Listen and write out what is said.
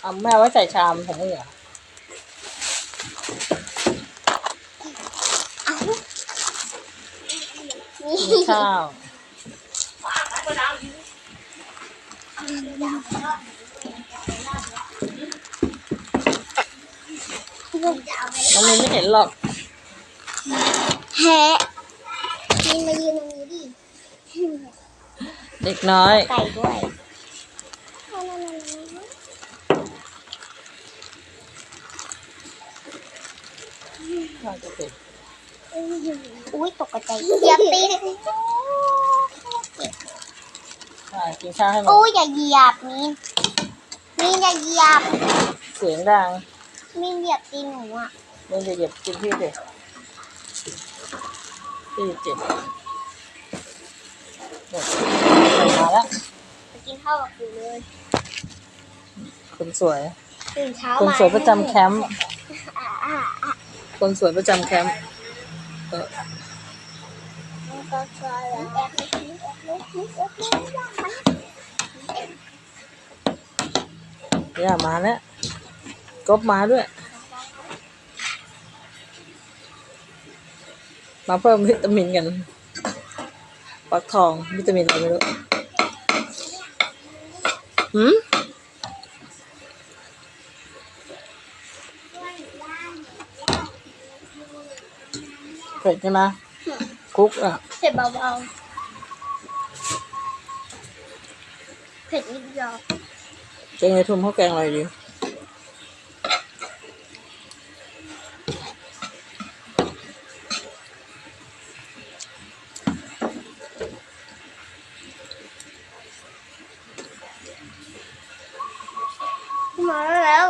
เอาแม่เอาไว้ใส่ชามของมึงเหรอนี่มีข้าวน้องมินไม่เห็นหรอกแฮะนี่มายืนตรงนี้ดิ เด็กน้อย ไก่ด้วย น่าจะติดอุ้ยตกใจอย่าตีนใช่กินข้าวให้หมดอุ้ยอย่าเหยียบมีนมีนอย่าเหยียบ เสียงดังมีนเหยียบตีนหนูอะมันจะเหยียบกินพี่สิพี่เจ็บเนี่ยมาแล้วไปกินข้าวกับกูเลยคนสวย ตื่นเช้าคนมาสวยประจำแคมป์อ่าอ่าอ่า คนสวยประจำแคมป์เออมันก็เกิดแล้วแอบไม่ทิ้งแอบไม่ทิ้งแอบไม่ทิ้งมันอย่ามาแล้วกบมาด้วย มาเพิ่มวิตามินกันฟักทองวิตามินอะไรไม่รู้หืม ผ็ดใช่ไหมคุกอะเผ็ดเบาๆเผ็ดนิดเดียวเจงเลยทุ่มข้าวแกงอะไรดีมาแล้ว